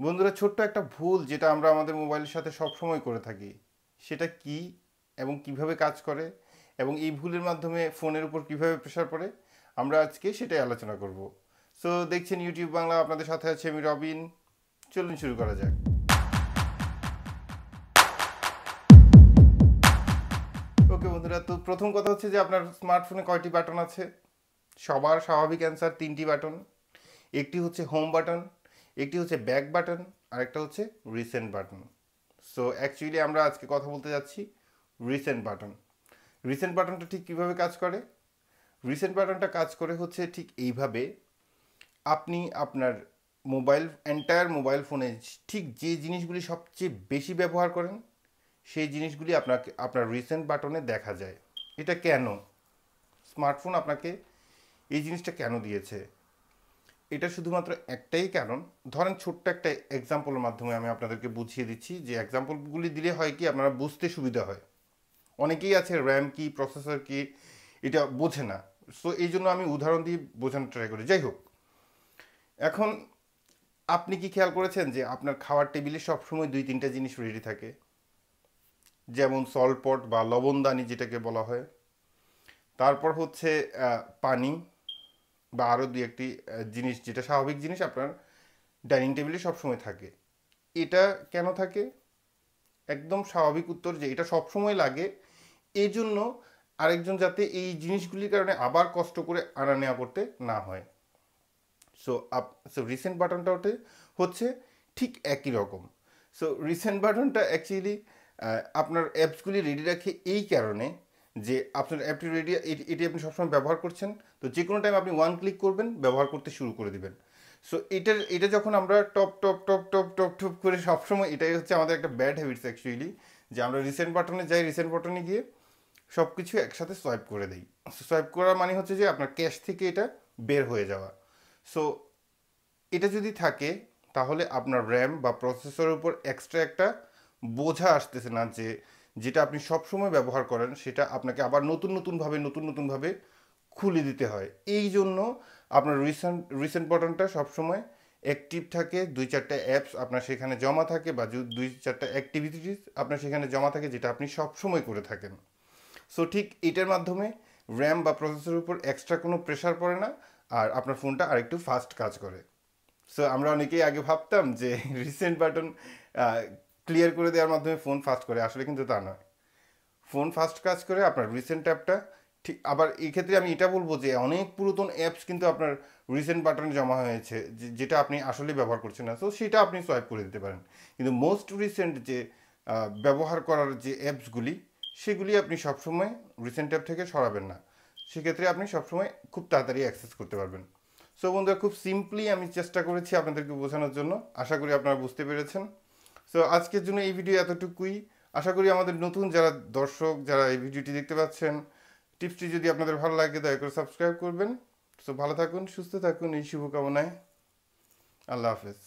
বন্ধুরা, ছোট্ট একটা ভুল যেটা আমরা আমাদের মোবাইলের সাথে সবসময় করে থাকি। সেটা কি এবং কীভাবে কাজ করে এবং এই ভুলের মাধ্যমে ফোনের উপর কীভাবে প্রেশার পড়ে, আমরা আজকে সেটাই আলোচনা করব। সো দেখছেন ইউটিউব বাংলা, আপনাদের সাথে আছে আমি রবিন। চলুন শুরু করা যাক। ওকে বন্ধুরা, তো প্রথম কথা হচ্ছে যে আপনার স্মার্টফোনে কয়টি বাটন আছে? সবার স্বাভাবিক অ্যান্সার তিনটি বাটন একটি হচ্ছে হোম বাটন একটি হচ্ছে ব্যাক বাটন আর একটা হচ্ছে রিসেন্ট বাটন সো অ্যাকচুয়ালি আমরা আজকে কথা বলতে যাচ্ছি রিসেন্ট বাটন রিসেন্ট বাটনটা ঠিক কীভাবে কাজ করে? রিসেন্ট বাটনটা কাজ করে হচ্ছে ঠিক এইভাবে আপনি আপনার মোবাইল এন্টায়ার মোবাইল ফোনে ঠিক যে জিনিসগুলি সবচেয়ে বেশি ব্যবহার করেন, সেই জিনিসগুলি আপনাকে, আপনার রিসেন্ট বাটনে দেখা যায়। এটা কেন? স্মার্টফোন আপনাকে এই জিনিসটা কেন দিয়েছে? এটা শুধুমাত্র একটাই কারণ। ধরেন ছোট্ট একটা এক্সাম্পলের মাধ্যমে আমি আপনাদেরকে বুঝিয়ে দিচ্ছি যে এক্সাম্পলগুলি দিলে হয় কি, আপনারা বুঝতে সুবিধা হয়। অনেকেই আছে র্যাম কি প্রসেসর কি এটা বোঝে না। সো এই জন্য আমি উদাহরণ দিয়ে বোঝানোর ট্রাই করি। যাই হোক, এখন আপনি কি খেয়াল করেছেন যে আপনার খাওয়ার টেবিলে সবসময় দুই তিনটা জিনিস রেডি থাকে? যেমন সলপট বা লবণদানি যেটাকে বলা হয়। তারপর হচ্ছে পানি। বা আরও দুই একটি জিনিস, যেটা স্বাভাবিক জিনিস আপনার ডাইনিং টেবিলে সবসময় থাকে। এটা কেন থাকে? একদম স্বাভাবিক উত্তর যে এটা সবসময় লাগে। এই জন্য আরেকজন যাতে এই জিনিসগুলির কারণে আবার কষ্ট করে আনা নেওয়া করতে না হয়। সো আপ সো রিসেন্ট বাটনটা ওঠে, হচ্ছে ঠিক একই রকম। সো রিসেন্ট বাটনটা অ্যাকচুয়ালি আপনার অ্যাপসগুলি রেডি রাখে এই কারণে যে আপনার অ্যাপটি রেডি এটি আপনি সবসময় ব্যবহার করছেন, তো যে কোনো টাইম আপনি ওয়ান ক্লিক করবেন, ব্যবহার করতে শুরু করে দিবেন। সো এটার, এটা যখন আমরা top top top top top top করে সবসময়, এটাই হচ্ছে আমাদের একটা ব্যাড হ্যাবিটস অ্যাকচুয়ালি যে আমরা রিসেন্ট বাটনে যাই রিসেন্ট বাটনে গিয়ে সব কিছু একসাথে সোয়াইপ করে দিই। সোয়াইপ করা মানে হচ্ছে যে আপনার ক্যাশ থেকে এটা বের হয়ে যাওয়া। সো এটা যদি থাকে, তাহলে আপনার র্যাম বা প্রসেসরের উপর এক্সট্রা একটা বোঝা আসতেছে না যে যেটা আপনি সবসময় ব্যবহার করেন, সেটা আপনাকে আবার নতুন নতুনভাবে নতুন নতুনভাবে খুলে দিতে হয়। এই জন্য আপনার রিসেন্ট রিসেন্ট বাটনটা সবসময় অ্যাক্টিভ থাকে। দুই চারটা অ্যাপস আপনার সেখানে জমা থাকে বা দুই চারটা অ্যাক্টিভিটিস আপনার সেখানে জমা থাকে, যেটা আপনি সবসময় করে থাকেন। সো ঠিক এটার মাধ্যমে র্যাম বা প্রসেসরের উপর এক্সট্রা কোনো প্রেশার পড়ে না, আর আপনার ফোনটা আরেকটু ফাস্ট কাজ করে। সো আমরা অনেকেই আগে ভাবতাম যে রিসেন্ট বাটন ক্লিয়ার করে দেওয়ার মাধ্যমে ফোন ফাস্ট করে, আসলে কিন্তু তা নয়। ফোন ফাস্ট কাজ করে আপনার রিসেন্ট অ্যাপটা ঠিক, আবার এই ক্ষেত্রে আমি এটা বলব যে অনেক পুরাতন অ্যাপস কিন্তু আপনার রিসেন্ট বাটনে জমা হয়েছে যেটা আপনি আসলে ব্যবহার করছেন না। সো সেটা আপনি সোয়াইপ করে দিতে পারেন। কিন্তু মোস্ট রিসেন্ট যে ব্যবহার করার যে অ্যাপসগুলি সেগুলি আপনি সবসময় রিসেন্ট অ্যাপ থেকে সরাবেন না। সেক্ষেত্রে আপনি সবসময় খুব তাড়াতাড়ি অ্যাক্সেস করতে পারবেন। সো বন্ধুরা, খুব সিম্পলি আমি চেষ্টা করেছি আপনাদেরকে বোঝানোর জন্য। আশা করি আপনারা বুঝতে পেরেছেন। সো আজকের জন্য এই ভিডিও এতটুকুই। আশা করি আমাদের নতুন যারা দর্শক, যারা এই ভিডিওটি দেখতে পাচ্ছেন, টিপসটি যদি আপনাদের ভালো লাগে, দয়া করে সাবস্ক্রাইব করবেন। সো ভালো থাকুন, সুস্থ থাকুন, এই শুভকামনায়। আল্লাহ হাফেজ।